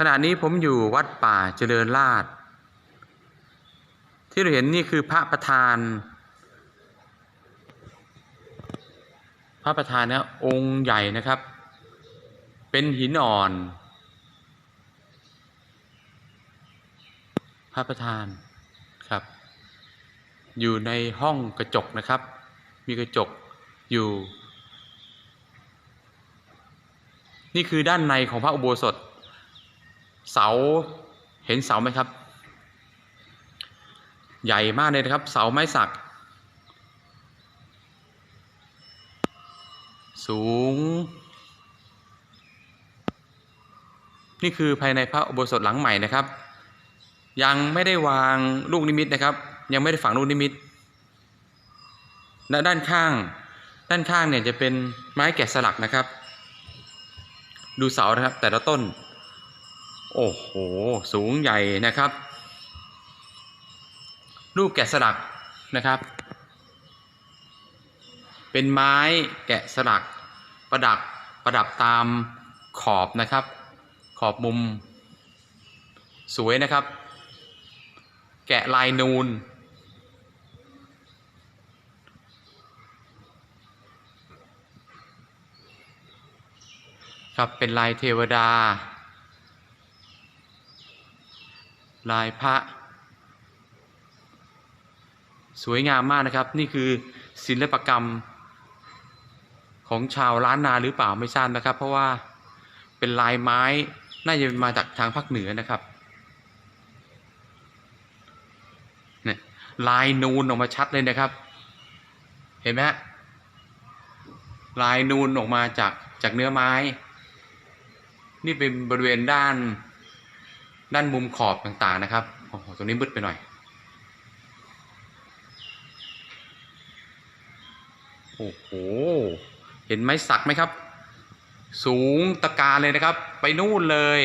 ขณะนี้ผมอยู่วัดป่าเจริญราษฎร์ที่เราเห็นนี่คือพระประธาน พระประธานนะองค์ใหญ่นะครับ เป็นหินอ่อน พระประธานครับ อยู่ในห้องกระจกนะครับ มีกระจกอยู่ นี่คือด้านในของพระอุโบสถ เสาเห็นเสาไหมครับ ใหญ่มากเลยนะครับ เสาไม้สัก สูง นี่คือภายในพระอุโบสถหลังใหม่นะครับ ยังไม่ได้วางลูกนิมิตนะครับ ยังไม่ได้ฝังลูกนิมิตและด้านข้าง ด้านข้างเนี่ยจะเป็นไม้แกะสลักนะครับ ดูเสานะครับแต่ละต้น โอ้โห สูงใหญ่นะครับ รูปแกะสลักนะครับ เป็นไม้แกะสลักประดับประดับตามขอบนะครับ ขอบมุม สวยนะครับ แกะลายนูน ครับเป็นลายเทวดา ลายพระ สวยงามมากนะครับ นี่คือศิลปกรรมของชาวล้านนาหรือเปล่าไม่ทราบนะครับ เพราะว่าเป็นลายไม้น่าจะมาจากทางภาคเหนือนะครับเนี่ยลายนูนออกมาชัดเลยนะครับ เห็นไหมฮะลายนูนออกมาจากจากเนื้อไม้ นี่เป็นบริเวณด้าน ด้านมุมขอบต่างๆนะครับโอ้โหตรงนี้มืดไปหน่อย โอ้โห เห็นไม้สักไหมครับ สูงตะการเลยนะครับ ไปนู่นเลย